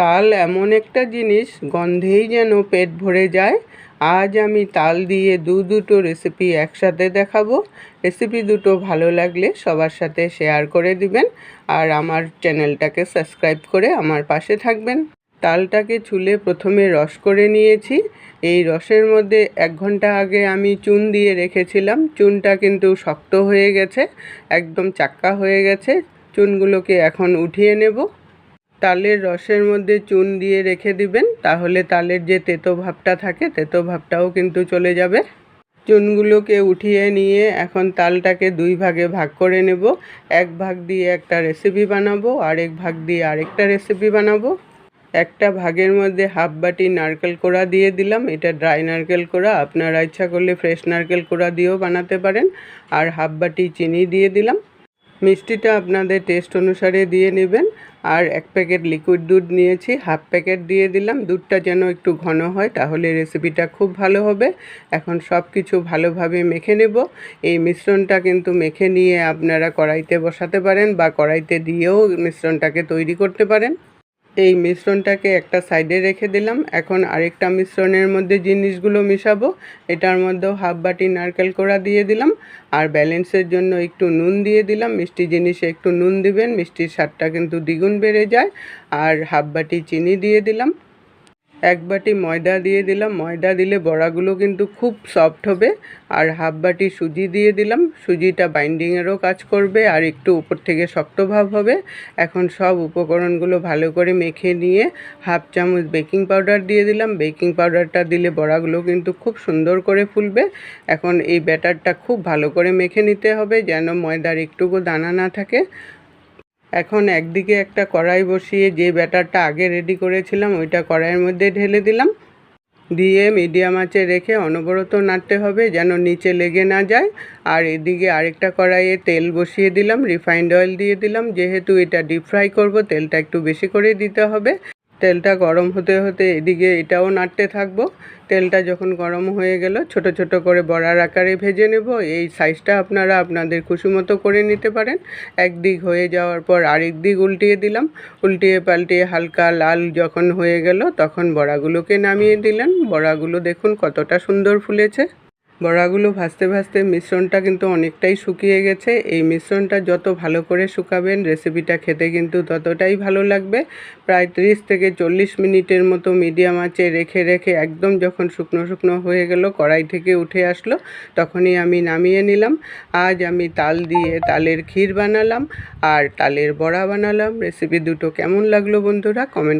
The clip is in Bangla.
তাল এমন একটা জিনিস, গন্ধেই যেন পেট ভরে যায়। আজ আমি তাল দিয়ে দু দুটো রেসিপি একসাথে দেখাবো। রেসিপি দুটো ভালো লাগলে সবার সাথে শেয়ার করে দিবেন আর আমার চ্যানেলটাকে সাবস্ক্রাইব করে আমার পাশে থাকবেন। তালটাকে ছুলে প্রথমে রস করে নিয়েছি। এই রসের মধ্যে এক ঘণ্টা আগে আমি চুন দিয়ে রেখেছিলাম। চুনটা কিন্তু শক্ত হয়ে গেছে, একদম চাক্কা হয়ে গেছে। চুনগুলোকে এখন উঠিয়ে নেব। তালের রসের মধ্যে চুন দিয়ে রেখে দিবেন, তাহলে তালের যে তেতো ভাবটা থাকে, তেতো ভাবটাও কিন্তু চলে যাবে। চুনগুলোকে উঠিয়ে নিয়ে এখন তালটাকে দুই ভাগে ভাগ করে নেব। এক ভাগ দিয়ে একটা রেসিপি বানাবো আরেক ভাগ দিয়ে আরেকটা রেসিপি বানাবো। একটা ভাগের মধ্যে হাফ বাটি নারকেল কোড়া দিয়ে দিলাম। এটা ড্রাই নারকেল কোড়া, আপনারা ইচ্ছা করলে ফ্রেশ নারকেল কোড়া দিয়েও বানাতে পারেন। আর হাফ বাটি চিনি দিয়ে দিলাম। মিষ্টিটা আপনাদের টেস্ট অনুসারে দিয়ে নেবেন। আর এক প্যাকেট লিকুইড দুধ নিয়েছি হাফ প্যাকেট দিয়ে দিলাম। দুধটা যেন একটু ঘন হয়, তাহলে রেসিপিটা খুব ভালো হবে। এখন সব কিছু ভালোভাবে মেখে নেব। এই মিশ্রণটা কিন্তু মেখে নিয়ে আপনারা কড়াইতে বসাতে পারেন বা কড়াইতে দিয়েও মিশ্রণটাকে তৈরি করতে পারেন। এই মিশ্রণটাকে একটা সাইডে রেখে দিলাম। এখন আরেকটা মিশ্রণের মধ্যে জিনিসগুলো মিশাবো। এটার মধ্যেও হাফ বাটি নারকেল কোড়া দিয়ে দিলাম। আর ব্যালেন্সের জন্য একটু নুন দিয়ে দিলাম। মিষ্টি জিনিসে একটু নুন দিবেন, মিষ্টির স্বাদটা কিন্তু দ্বিগুণ বেড়ে যায়। আর হাফ বাটি চিনি দিয়ে দিলাম। এক বাটি ময়দা দিয়ে দিলাম। ময়দা দিলে বড়াগুলো কিন্তু খুব সফট হবে। আর হাফ বাটি সুজি দিয়ে দিলাম। সুজিটা বাইন্ডিংয়েরও কাজ করবে আর একটু উপর থেকে শক্ত ভাব হবে। এখন সব উপকরণগুলো ভালো করে মেখে নিয়ে হাফ চামচ বেকিং পাউডার দিয়ে দিলাম। বেকিং পাউডারটা দিলে বড়াগুলো কিন্তু খুব সুন্দর করে ফুলবে। এখন এই ব্যাটারটা খুব ভালো করে মেখে নিতে হবে যেন ময়দার একটুকু দানা না থাকে। এখন একদিকে একটা কড়াই বসিয়ে যে ব্যাটারটা আগে রেডি করেছিলাম, ওইটা কড়াইয়ের মধ্যে ঢেলে দিলাম। দিয়ে মিডিয়াম আঁচে রেখে অনবরত নাড়তে হবে যেন নিচে লেগে না যায়। আর এদিকে আরেকটা কড়াইয়ে তেল বসিয়ে দিলাম রিফাইন্ড অয়েল দিয়ে দিলাম। যেহেতু এটা ডিপ ফ্রাই করব, তেলটা একটু বেশি করে দিতে হবে। তেলটা গরম হতে হতে এদিকে এটাও নাড়তে থাকব। তেলটা যখন গরম হয়ে গেল, ছোট ছোট করে বড়ার আকারে ভেজে নেব। এই সাইজটা আপনারা আপনাদের খুশি মতো করে নিতে পারেন। একদিক হয়ে যাওয়ার পর আরেক দিক উল্টিয়ে দিলাম। উল্টিয়ে পাল্টিয়ে হালকা লাল যখন হয়ে গেল, তখন বড়াগুলোকে নামিয়ে দিলেন। বড়াগুলো দেখুন কতটা সুন্দর ফুলেছে। বড়াগুলো ভাজতে ভাজতে মিশ্রণটা কিন্তু অনেকটাই শুকিয়ে গেছে। এই মিশ্রণটা যত ভালো করে শুকাবেন রেসিপিটা খেতে কিন্তু ততটাই ভালো লাগবে। প্রায় ত্রিশ থেকে চল্লিশ মিনিটের মতো মিডিয়াম আঁচে রেখে রেখে একদম যখন শুকনো শুকনো হয়ে গেল, কড়াই থেকে উঠে আসলো, তখনই আমি নামিয়ে নিলাম। আজ আমি তাল দিয়ে তালের ক্ষীর বানালাম আর তালের বড়া বানালাম। রেসিপি দুটো কেমন লাগল বন্ধুরা? কমেন্ট